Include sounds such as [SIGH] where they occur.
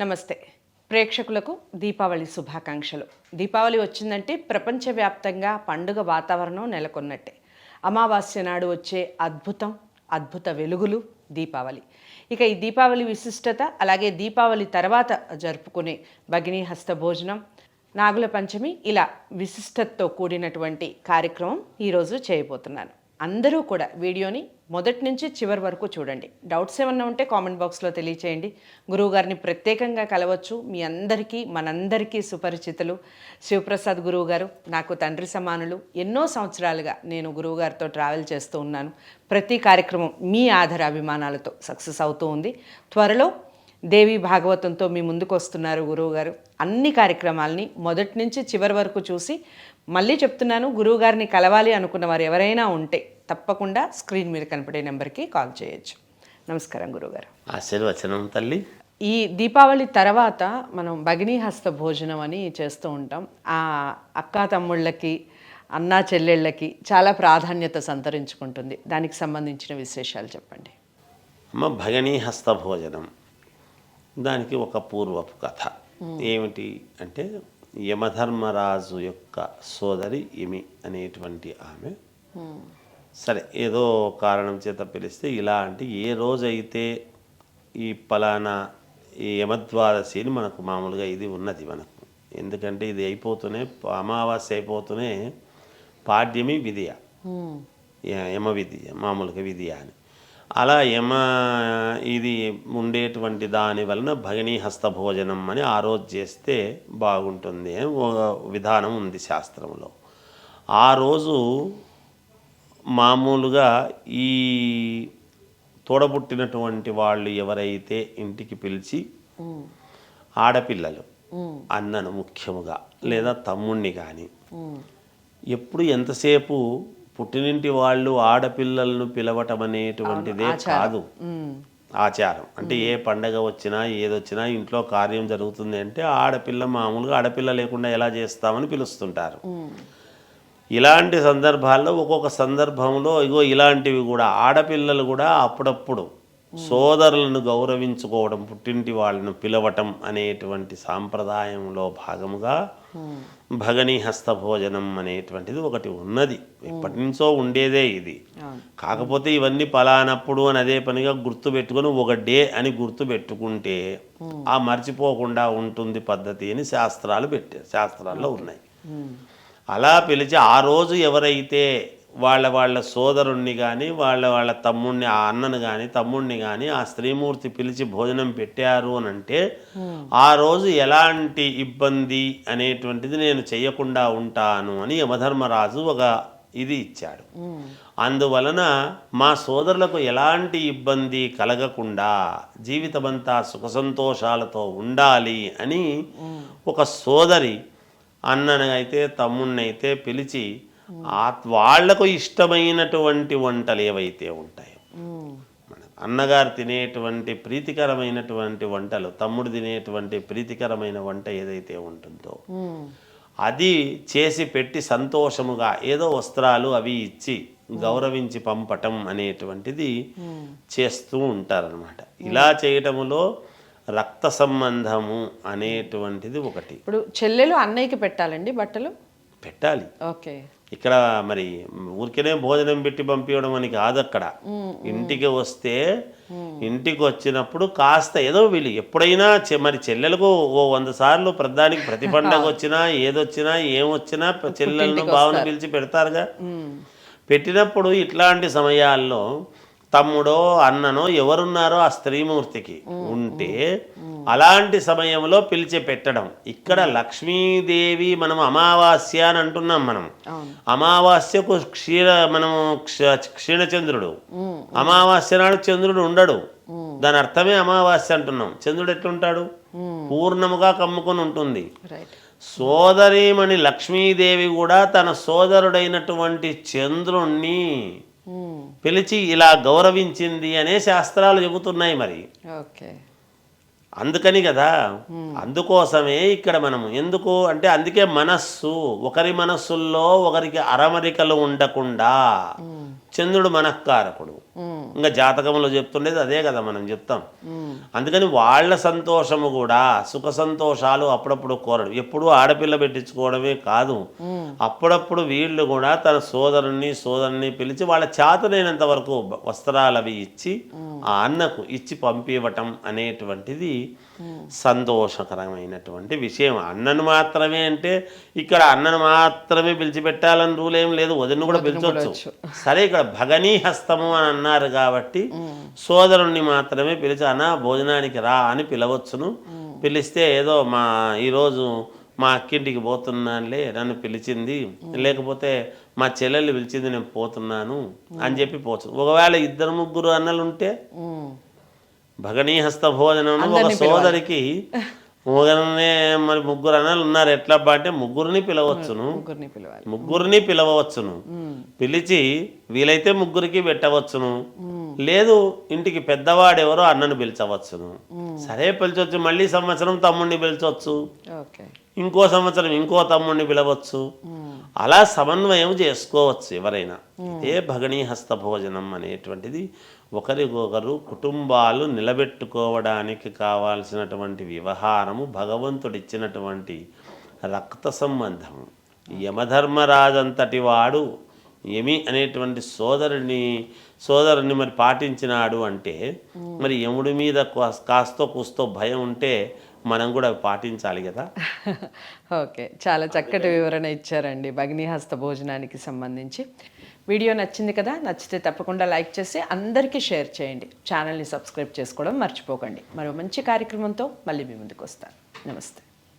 నమస్తే. ప్రేక్షకులకు దీపావళి శుభాకాంక్షలు. దీపావళి వచ్చిందంటే ప్రపంచవ్యాప్తంగా పండుగ వాతావరణం నెలకొన్నట్టే. అమావాస్య నాడు వచ్చే అద్భుతం అద్భుత వెలుగులు దీపావళి. ఇక ఈ దీపావళి విశిష్టత అలాగే దీపావళి తర్వాత జరుపుకునే భగినీ హస్త భోజనం నాగుల పంచమి ఇలా విశిష్టతతో కూడినటువంటి కార్యక్రమం ఈరోజు చేయబోతున్నాను. అందరూ కూడా వీడియోని మొదటి నుంచి చివరి వరకు చూడండి. డౌట్స్ ఏమన్నా ఉంటే కామెంట్ బాక్స్లో తెలియచేయండి. గురువుగారిని ప్రత్యేకంగా కలవచ్చు. మీ అందరికీ మనందరికీ సుపరిచితులు. శివప్రసాద్ గురువు గారు నాకు తండ్రి సమానులు. ఎన్నో సంవత్సరాలుగా నేను గురువుగారితో ట్రావెల్ చేస్తూ ఉన్నాను. ప్రతి కార్యక్రమం మీ ఆధార అభిమానాలతో సక్సెస్ అవుతూ ఉంది. త్వరలో దేవి భాగవతంతో మీ ముందుకు వస్తున్నారు గురువుగారు అన్ని కార్యక్రమాలని మొదటి నుంచి చివరి వరకు చూసి మళ్ళీ చెప్తున్నాను గురువుగారిని కలవాలి అనుకున్న వారు ఎవరైనా ఉంటే తప్పకుండా స్క్రీన్ మీద కనపడే నెంబర్కి కాల్ చేయొచ్చు. నమస్కారం గురువుగారు ఆశీర్వచనం తల్లి. ఈ దీపావళి తర్వాత మనం భగినీ హస్త భోజనం అని చేస్తూ ఉంటాం. ఆ అక్కా తమ్ముళ్ళకి అన్నా చెల్లెళ్ళకి చాలా ప్రాధాన్యత సంతరించుకుంటుంది. దానికి సంబంధించిన విశేషాలు చెప్పండి. అమ్మ భగనీ హస్త భోజనం. దానికి ఒక పూర్వపు కథ. ఏమిటి అంటే యమధర్మరాజు యొక్క సోదరి ఇమి అనేటువంటి ఆమె సరే ఏదో కారణం చేత పిలిస్తే ఇలా అంటే ఏ రోజైతే ఈ పలానా ఈ యమద్వాదశిని మనకు మామూలుగా ఇది ఉన్నది మనకు. ఎందుకంటే ఇది అయిపోతూనే అమావాస్య అయిపోతూనే పాడ్యమి విధియ. యమ విధియ మామూలుగా విధియ అని. అలా యమ ఇది ఉండేటువంటి దాని వలన భగినీ హస్త భోజనం అని ఆ రోజు చేస్తే బాగుంటుంది అని ఒక విధానం ఉంది శాస్త్రంలో. ఆ రోజు మామూలుగా ఈ తోడబుట్టినటువంటి వాళ్ళు ఎవరైతే ఇంటికి పిలిచి ఆడపిల్లలు అన్నను ముఖ్యముగా లేదా తమ్ముణ్ణి కానీ ఎప్పుడు ఎంతసేపు పుట్టినింటి వాళ్ళు ఆడపిల్లలను పిలవటం అనేటువంటిదే కాదు. ఆచారం. అంటే ఏ పండగ వచ్చినా ఏదొచ్చినా ఇంట్లో కార్యం జరుగుతుంది అంటే ఆడపిల్ల మామూలుగా ఆడపిల్ల లేకుండా ఎలా చేస్తామని పిలుస్తుంటారు. ఇలాంటి సందర్భాల్లో ఒక్కొక్క సందర్భంలో ఇగో ఇలాంటివి కూడా ఆడపిల్లలు కూడా అప్పుడప్పుడు సోదరులను గౌరవించుకోవడం పుట్టింటి వాళ్ళను పిలవటం అనేటువంటి సాంప్రదాయంలో భాగముగా భగనీ హస్త భోజనం అనేటువంటిది ఒకటి ఉన్నది. ఎప్పటి నుంచో ఉండేదే ఇది. కాకపోతే ఇవన్నీ పలానప్పుడు అని అదే పనిగా గుర్తు పెట్టుకొని ఒక డే అని గుర్తు పెట్టుకుంటే ఆ మర్చిపోకుండా ఉంటుంది పద్ధతి అని శాస్త్రాలు పెట్టారు శాస్త్రాల్లో ఉన్నాయి. అలా పిలిచి ఆ రోజు ఎవరైతే వాళ్ళ వాళ్ళ సోదరుణ్ణి కానీ వాళ్ళ వాళ్ళ తమ్ముణ్ణి ఆ అన్నను కానీ తమ్ముణ్ణి కానీ ఆ స్త్రీమూర్తి పిలిచి భోజనం పెట్టారు అని అంటే ఆ రోజు ఎలాంటి ఇబ్బంది అనేటువంటిది నేను చేయకుండా ఉంటాను అని యమధర్మరాజు ఒక ఇది ఇచ్చాడు. అందువలన మా సోదరులకు ఎలాంటి ఇబ్బంది కలగకుండా జీవితమంతా సుఖ సంతోషాలతో ఉండాలి అని ఒక సోదరి అన్ననైతే తమ్ముణ్ణైతే పిలిచి ఆ వాళ్ళకు ఇష్టమైనటువంటి వంటలు ఏవైతే ఉంటాయో అన్నగారు తినేటువంటి ప్రీతికరమైనటువంటి వంటలు తమ్ముడు తినేటువంటి ప్రీతికరమైన వంట ఏదైతే ఉంటుందో అది చేసి పెట్టి సంతోషముగా ఏదో వస్త్రాలు అవి ఇచ్చి గౌరవించి పంపటం అనేటువంటిది చేస్తూ ఉంటారనమాట ఇలా చేయటములో రక్త సంబంధము అనేటువంటిది ఒకటి. ఇప్పుడు చెల్లెలు అన్నయ్యకి పెట్టాలండి బట్టలు? పెట్టాలి. ఓకే. ఇక్కడ మరి ఊరికేనే భోజనం పెట్టి పంపించడం అని కాదు అక్కడ. ఇంటికి వస్తే ఇంటికి వచ్చినప్పుడు కాస్త ఏదో వీళ్ళు ఎప్పుడైనా మరి చెల్లెలకు ఓ వంద సార్లు ప్రధానికి ప్రతి పండగ [LAUGHS] వచ్చినా ఏదొచ్చినా ఏమొచ్చినా చెల్లెలను బావను పిలిచి పెడతారుగా. పెట్టినప్పుడు ఇట్లాంటి సమయాల్లో తమ్ముడో అన్ననో ఎవరున్నారో ఆ స్త్రీమూర్తికి ఉంటే అలాంటి సమయంలో పిలిచి పెట్టడం. ఇక్కడ లక్ష్మీదేవి మనం అమావాస్య అని అంటున్నాం మనం. అమావాస్యకు క్షీర మనము క్ష- క్షీణచంద్రుడు. అమావాస్య నాడు చంద్రుడు ఉండడు. దాని అర్థమే అమావాస్య అంటున్నాం. చంద్రుడు ఎట్లుంటాడు? పూర్ణముగా కమ్ముకొని ఉంటుంది. సోదరీమణి లక్ష్మీదేవి కూడా తన సోదరుడైనటువంటి చంద్రుణ్ణి పిలిచి ఇలా గౌరవించింది అనే శాస్త్రాలు చెబుతున్నాయి మరి. ఓకే. అందుకని కదా అందుకోసమే ఇక్కడ మనము. ఎందుకు అంటే అందుకే మనస్సు ఒకరి మనస్సుల్లో ఒకరికి అరమరికలు ఉండకుండా చంద్రుడు మనఃకారకుడు. ఇంకా జాతకంలో చెప్తుండేది అదే కదా మనం చెప్తాం. అందుకని వాళ్ళ సంతోషము కూడా సుఖ సంతోషాలు అప్పుడప్పుడు కోరడు. ఎప్పుడు ఆడపిల్ల పెట్టించుకోవడమే కాదు. అప్పుడప్పుడు వీళ్ళు కూడా తన సోదరుని సోదరుని పిలిచి వాళ్ళ చేతనైనంత వరకు వస్త్రాలు అవి ఇచ్చి ఆ అన్నకు ఇచ్చి పంపివ్వటం అనేటువంటిది సంతోషకరమైనటువంటి విషయం. అన్నను మాత్రమే అంటే ఇక్కడ అన్నను మాత్రమే పిలిచి పెట్టాలని రూల్ ఏం లేదు. వదిన కూడా పిలిచవచ్చు సరే ఇక్కడ భగనీ హస్తము అని అన్నారు కాబట్టి సోదరుణ్ణి మాత్రమే పిలిచి అన్న భోజనానికి రా అని పిలవచ్చును. పిలిస్తే ఏదో మా ఈరోజు మా అక్కింటికి పోతున్నానులే నన్ను పిలిచింది. లేకపోతే మా చెల్లెలు పిలిచింది నేను పోతున్నాను అని చెప్పి పోవచ్చు. ఒకవేళ ఇద్దరు ముగ్గురు అన్నలు ఉంటే. భగనీహస్త భోజనం ఒక సోదరికి ఒకరినే మరి ముగ్గురు అన్నలు ఉన్నారు. ఎట్లా అంటే ముగ్గురిని పిలవచ్చును. ముగ్గురిని ముగ్గురిని పిలవచ్చును పిలిచి వీలైతే ముగ్గురికి పెట్టవచ్చును. లేదు ఇంటికి పెద్దవాడు ఎవరో అన్నను పిలిచవచ్చును. సరే పిలిచవచ్చు మళ్ళీ సంవత్సరం తమ్ముడిని పిలిచవచ్చు ఓకే. ఇంకో సంవత్సరం ఇంకో తమ్ముడిని పిలవచ్చు. అలా సమన్వయం చేసుకోవచ్చు ఎవరైనా. ఇదే భగణీహస్త భోజనం అనేటువంటిది ఒకరికొకరు కుటుంబాలు నిలబెట్టుకోవడానికి కావాల్సినటువంటి వ్యవహారము భగవంతుడిచ్చినటువంటి రక్త సంబంధము. యమధర్మరాజంతటి వాడు యమి అనేటువంటి సోదరుని సోదరుని మరి పాటించినాడు అంటే మరి యముడి మీద కాస్- కాస్తో కూస్తో భయం ఉంటే మనం కూడా పాటించాలి కదా. [LAUGHS] ఓకే చాలా చక్కటి వివరణ ఇచ్చారండి భగ్నిహస్త భోజనానికి సంబంధించి. వీడియో నచ్చింది కదా నచ్చితే తప్పకుండా లైక్ చేసి అందరికీ షేర్ చేయండి. ఛానల్ని సబ్స్క్రైబ్ చేసుకోవడం మర్చిపోకండి. మరో మంచి కార్యక్రమంతో మళ్ళీ మీ ముందుకు వస్తాను. నమస్తే.